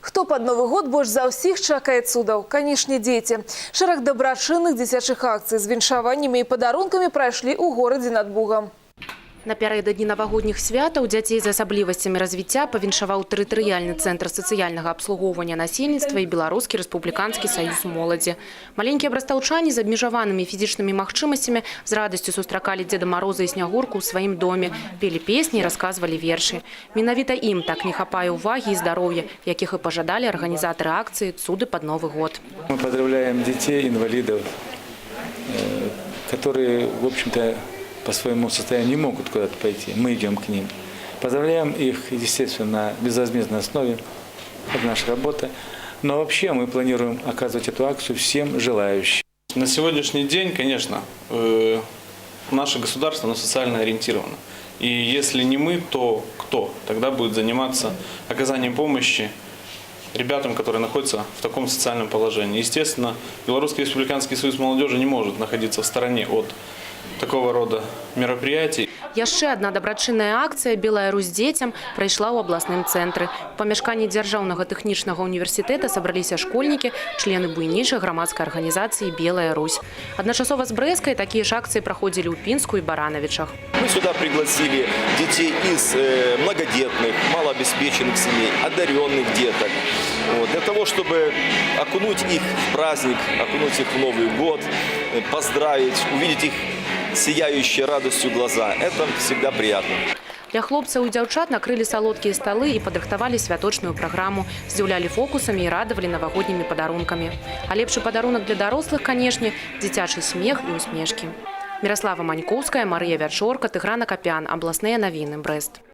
Хто пад новы год больш за ўсіх чакае цудаў? Канешне, дзеці. Шэраг дабрачынных дзіцячых акцый з віншаваннямі і падарункамі прайшлі ў горадзе над Бугам. Напярэдадні навагодніх святаў дзяцей з асаблівасцямі развіцця павіншаваў тэрытарыяльны цэнтр сацыяльнага абслугоўвання насельніцтва і беларускі рэспубліканскі саюз моладзі. Маленькія брастаўчане з абмежаванымі фізічнымі магчымасцямі з радасцю сустракалі Дзеда Мароза і снягурку ў сваім доме, пелі песні і расказвалі вершы. Менавіта ім так не хапае ўвагі і здароўя, якіх і пажадалі арганізатары акцыі цуды пад новы год. Мы поздравляем детей, инвалидов, э, которые, в общем-то, по своему состоянию не могут куда-то пойти. Мы идем к ним. Поздравляем их, естественно, на безвозмездной основе. Это наша работа. Но вообще мы планируем оказывать эту акцию всем желающим. На сегодняшний день, конечно, э, наше государство оно социально ориентировано. И если не мы, то кто? Тогда будет заниматься оказанием помощи ребятам, которые находятся в таком социальном положении. Естественно, Белорусский республиканский союз молодежи не может находиться в стороне от такого рода мероприятий. Яшчэ адна дабрачынная акцыя Белая Русь дзецям прайшла ў абласным цэнтры. У памяшканні дзяржаўнага тэхнічнага універсітэта сабраліся школьнікі, члены буйнейшай грамадскай арганізацыі Белая Русь. Адначасова з Брэскай такія ж акцыі праходзілі ў Пінску і Баранавічах. Мы сюда пригласили детей из э, многодетных, малообеспеченных семей, одаренных деток. Вот, для того, чтобы окунуть их в праздник, окунуть их в Новый год, э, поздравить, увидеть их сияющие радостью глаза. Это всегда приятно. Для хлопцаў і дзяўчат накрылі салодкія сталы і падрыхтавалі святочную праграму, здзіўлялі фокусамі і радавалі навагоднімі падарункамі. А лепшы падарунак для дарослых, канешне, дзіцячы смех і усмешкі. Міраслава Манькоўская, Марыя Вячорка, Тыграна Капян, абласныя навіны, Брэст.